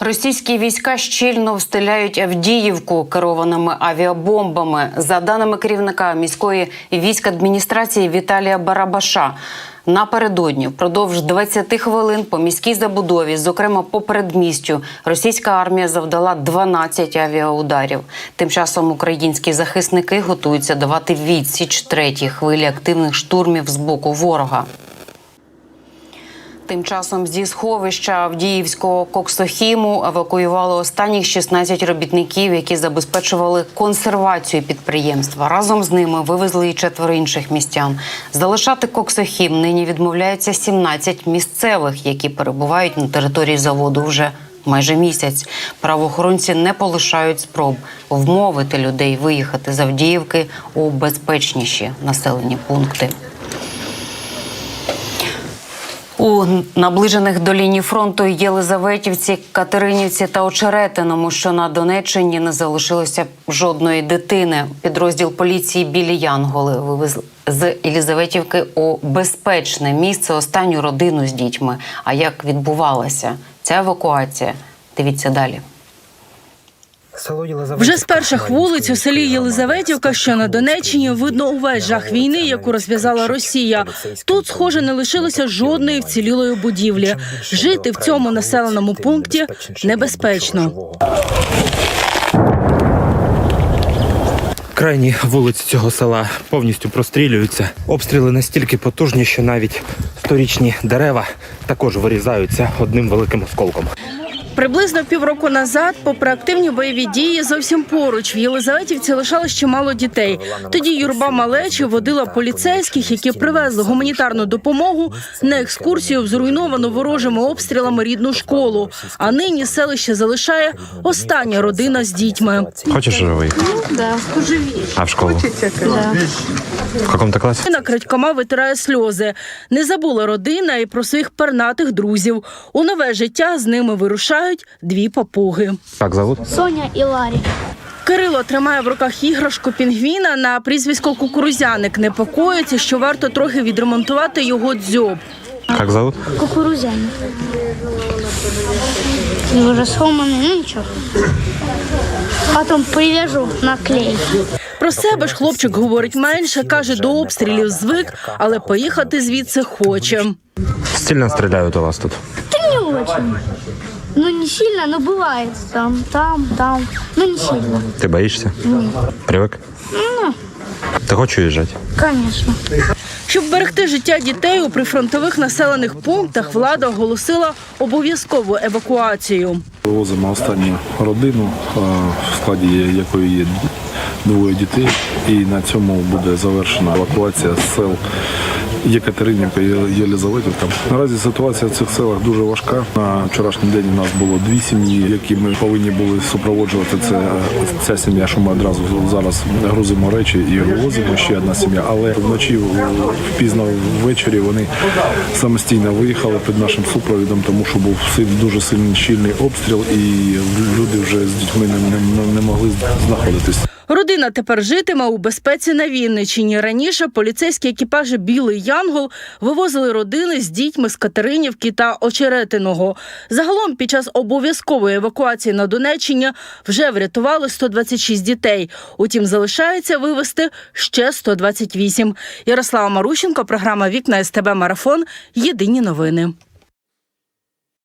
Російські війська щільно встиляють Авдіївку керованими авіабомбами. За даними керівника міської військадміністрації Віталія Барабаша. Напередодні впродовж 20 хвилин по міській забудові, зокрема по передмістю, російська армія завдала 12 авіаударів. Тим часом українські захисники готуються давати відсіч третій хвилі активних штурмів з боку ворога. Тим часом зі сховища Авдіївського коксохіму евакуювали останніх 16 робітників, які забезпечували консервацію підприємства. Разом з ними вивезли і четверо інших містян. Залишати коксохім нині відмовляються 17 місцевих, які перебувають на території заводу вже майже місяць. Правоохоронці не полишають спроб вмовити людей виїхати з Авдіївки у безпечніші населені пункти. У наближених до лінії фронту Єлизаветівці, Катеринівці та Очеретиному, що на Донеччині не залишилося жодної дитини. Підрозділ поліції білі Янголи вивезли з Єлизаветівки у безпечне місце останню родину з дітьми. А як відбувалася ця евакуація? Дивіться далі. Вже з перших вулиць у селі Єлизаветівка, що на Донеччині, видно увесь жах війни, яку розв'язала Росія. Тут, схоже, не лишилося жодної вцілілої будівлі. Жити в цьому населеному пункті небезпечно. Крайні вулиці цього села повністю прострілюються. Обстріли настільки потужні, що навіть сторічні дерева також вирізаються одним великим осколком. Приблизно півроку назад, попри активні бойові дії, зовсім поруч в Єлизаветівці лишалось чимало дітей. Тоді юрба малечі водила поліцейських, які привезли гуманітарну допомогу на екскурсію в зруйновану ворожими обстрілами рідну школу. А нині селище залишає остання родина з дітьми. Хочешь уже выехать? Да, А в школу? да. В каком-то классе? Дитина крадькома витирає сльози. Не забула родина і про своїх пернатих друзів. У нове життя з ними вирушають дві папуги. Как зовут? Соня і Ларі. Кирило тримає в руках іграшку пінгвіна на прізвисько кукурузяник. Непокоїться, що варто трохи відремонтувати його дзьоб. Как зовут? Кукурузяні. Він вже сломаний, ну нічого. Потім прив'яжу на клей. Про себе ж хлопчик говорить менше, каже, до обстрілів звик, але поїхати звідси хоче. Сильно стреляют у вас тут? Та не очень. Ну не сильно, но бывает. Там, там, там. Ну не сильно. Ты боишься? Привык? Ну, Ты хочешь уезжать? конечно. Щоб берегти життя дітей у прифронтових населених пунктах, влада оголосила обов'язкову евакуацію. Вивозимо останню родину, а, в складі якої є двоє дітей, і на цьому буде завершена евакуація з сел Єкатеринівка Єлизаветівка. Наразі ситуація в цих селах дуже важка. На вчорашній день у нас було дві сім'ї, які ми повинні були супроводжувати. Це ця сім'я, що ми одразу зараз грузимо речі і вивозимо ще одна сім'я. Але вночі пізно ввечері вони самостійно виїхали під нашим супровідом, тому що був дуже сильний щільний обстріл, і люди вже з дітьми не, не, не могли знаходитись. Родина тепер житиме у безпеці на Вінничині. Раніше поліцейські екіпажі Білий Янгол вивозили родини з дітьми з Катеринівки та Очеретиного. Загалом під час обов'язкової евакуації на Донеччині вже врятували 126 дітей. Утім, залишається вивезти ще 128. Ярослава Марущенко, програма Вікна СТБ Марафон. Єдині новини.